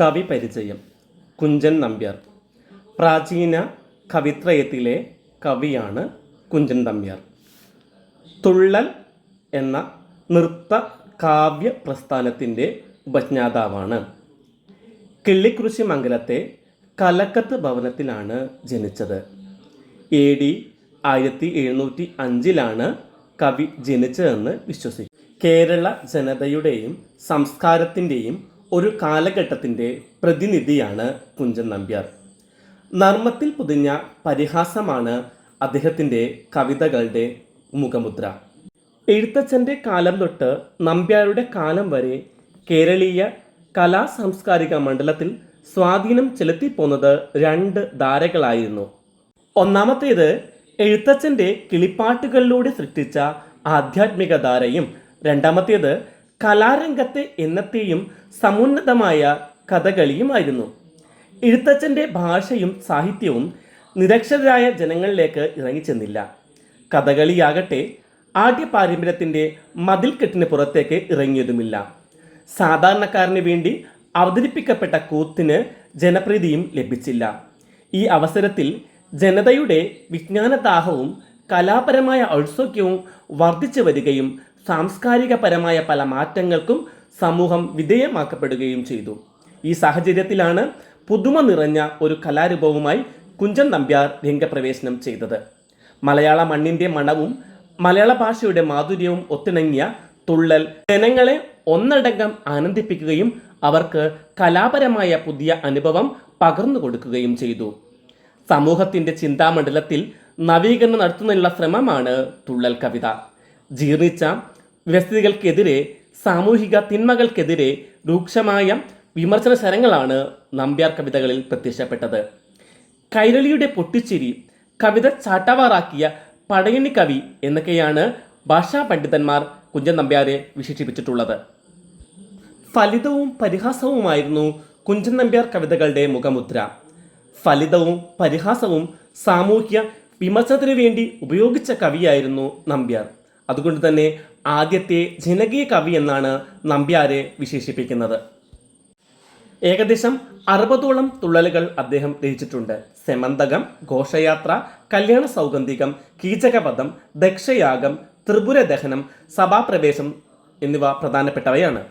കവി പരിചയം. കുഞ്ചൻ നമ്പ്യാർ. പ്രാചീന കവിത്രയത്തിലെ കവിയാണ് കുഞ്ചൻ നമ്പ്യാർ. തുള്ളൽ എന്ന നൃത്ത കാവ്യ പ്രസ്ഥാനത്തിന്റെ ഉപജ്ഞാതാവാണ്. കിള്ളിക്കുറിശി മംഗലത്തെ കലക്കത്ത് ഭവനത്തിലാണ് ജനിച്ചത്. എ ഡി ആയിരത്തി എഴുന്നൂറ്റി അഞ്ചിലാണ് കവി ജനിച്ചതെന്ന് വിശ്വസിക്കും. കേരള ജനതയുടെയും സംസ്കാരത്തിന്റെയും ഒരു കാലഘട്ടത്തിന്റെ പ്രതിനിധിയാണ് കുഞ്ചൻ നമ്പ്യാർ. നർമ്മത്തിൽ പൊതിഞ്ഞ പരിഹാസമാണ് അദ്ദേഹത്തിന്റെ കവിതകളുടെ മുഖമുദ്ര. എഴുത്തച്ഛന്റെ കാലം തൊട്ട് നമ്പ്യാരുടെ കാലം വരെ കേരളീയ കലാ സാംസ്കാരിക മണ്ഡലത്തിൽ സ്വാധീനം ചെലുത്തിപ്പോന്നത് രണ്ട് ധാരകളായിരുന്നു. ഒന്നാമത്തേത് എഴുത്തച്ഛന്റെ കിളിപ്പാട്ടുകളിലൂടെ സൃഷ്ടിച്ച ആധ്യാത്മിക ധാരയും രണ്ടാമത്തേത് കലാരംഗത്തെ എന്നത്തെയും സമുന്നതമായ കഥകളിയുമായിരുന്നു. എഴുത്തച്ഛന്റെ ഭാഷയും സാഹിത്യവും നിരക്ഷരായ ജനങ്ങളിലേക്ക് ഇറങ്ങിച്ചെന്നില്ല. കഥകളിയാകട്ടെ ആദ്യ പാരമ്പര്യത്തിന്റെ മതിൽക്കെട്ടിന് പുറത്തേക്ക് ഇറങ്ങിയതുമില്ല. സാധാരണക്കാരന് വേണ്ടി അവതരിപ്പിക്കപ്പെട്ട കൂത്തിന് ജനപ്രീതിയും ലഭിച്ചില്ല. ഈ അവസരത്തിൽ ജനതയുടെ വിജ്ഞാനദാഹവും കലാപരമായ ഔത്സുക്യവും വർദ്ധിച്ചു വരികയും സാംസ്കാരികപരമായ പല മാറ്റങ്ങൾക്കും സമൂഹം വിധേയമാക്കപ്പെടുകയും ചെയ്തു. ഈ സാഹചര്യത്തിലാണ് പുതുമ നിറഞ്ഞ ഒരു കലാരൂപവുമായി കുഞ്ചൻ നമ്പ്യാർ രംഗപ്രവേശനം ചെയ്തത്. മലയാള മണ്ണിന്റെ മണവും മലയാള ഭാഷയുടെ മാധുര്യവും ഒത്തിണങ്ങിയ തുള്ളൽ ജനങ്ങളെ ഒന്നടങ്കം ആനന്ദിപ്പിക്കുകയും അവർക്ക് കലാപരമായ പുതിയ അനുഭവം പകർന്നു കൊടുക്കുകയും ചെയ്തു. സമൂഹത്തിന്റെ ചിന്താമണ്ഡലത്തിൽ നവീകരണം നടത്തുന്നതിനുള്ള ശ്രമമാണ് തുള്ളൽ കവിത. ജീർണിച്ച വ്യവസ്ഥിതികൾക്കെതിരെ സാമൂഹിക തിന്മകൾക്കെതിരെ രൂക്ഷമായ വിമർശന ശരങ്ങളാണ് നമ്പ്യാർ കവിതകളിൽ പ്രത്യക്ഷപ്പെട്ടത്. കൈരളിയുടെ പൊട്ടിച്ചിരി കവിത ചാട്ടവാറാക്കിയ പടയണി കവി എന്നൊക്കെയാണ് ഭാഷാ പണ്ഡിതന്മാർ കുഞ്ചൻ നമ്പ്യാരെ വിശേഷിപ്പിച്ചിട്ടുള്ളത്. ഫലിതവും പരിഹാസവുമായിരുന്നു കുഞ്ചൻ നമ്പ്യാർ കവിതകളുടെ മുഖമുദ്ര. ഫലിതവും പരിഹാസവും സാമൂഹ്യ വിമർശനത്തിനു വേണ്ടി ഉപയോഗിച്ച കവിയായിരുന്നു നമ്പ്യാർ. അതുകൊണ്ട് തന്നെ ആദ്യത്തെ ജനകീയ കവി എന്നാണ് നമ്പ്യാരെ വിശേഷിപ്പിക്കുന്നത്. ഏകദേശം അറുപതോളം തുള്ളലുകൾ അദ്ദേഹം രചിച്ചിട്ടുണ്ട്. സെമന്തകം ഘോഷയാത്ര കല്യാണ സൗഗന്ധികം കീചകപദം ദക്ഷയാഗം ത്രിപുര ദഹനം സഭാപ്രവേശം എന്നിവ പ്രധാനപ്പെട്ടവയാണ്.